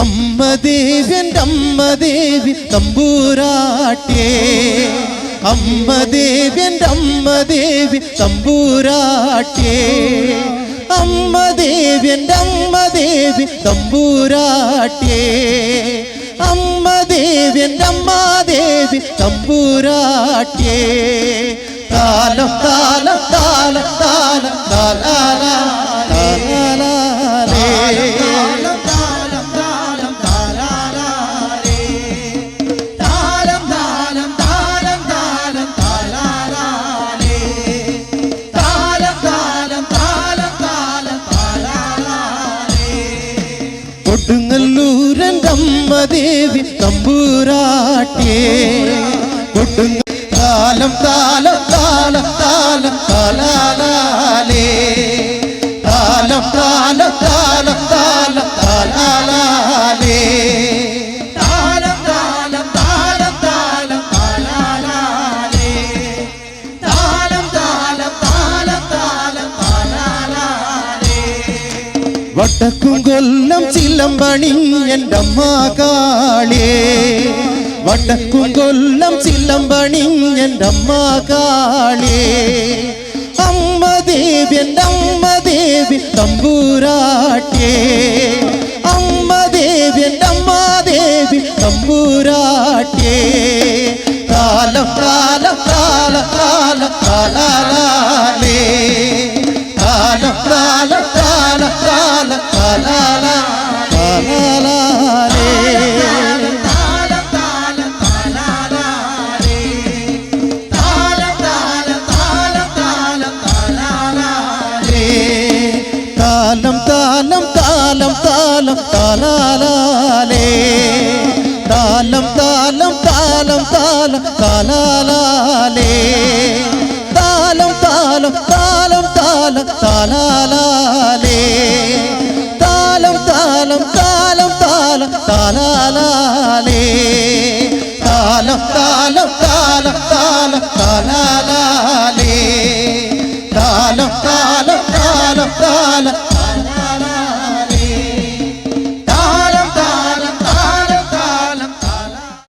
അമ്മ ദേവി എന്റെ അമ്മ ദേവി തമ്പൂരാട്ടേ അമ്മ ദേവി എന്റെ അമ്മ ദേവി തമ്പൂരാട്ടേ അമ്മ ദേവി അമ്മ ദേവി തമ്പൂരാട്ടേ അമ്മ ദേവി അമ്മ ദേവി തമ്പൂരാട്ടേ താലം താലം താലം താലം താലാല நம்ம தேவி தம்பூராட்டே கொட்டுங்க தாளம் தாளம் தாளம் தாளம் தாளாலே தாளம் தாளம் தாளம் വടക്കും കൊല്ലം ചിലമ്പണി എന്റെ അമ്മ വട്ടക്കും കൊല്ലം ചിലമ്പണി എന്റെ അമ്മ അമ്മ ദേവി എന്റെ അമ്മ ദേവി തമ്പൂരാട്ടേ അമ്മ ദേവി എന്റെ അമ്മ ദേവി തമ്പൂരാട്ടേ കാലം കാലം കാലം കാലം കാലാലേ தாளம் தாளம் தாளம் தாளம் தாளாலே தாளம் தாளம் தாளம் தாளம் தாளாலே தாளம் தாளம் தாளம் தாளம் தாளாலே தாளம் தாளம் தாளம் தாளம் தாளாலே தாளம் தாளம் தாளம் தாளம் தாளாலே தாளம் தாளம் தாளம் தாளம்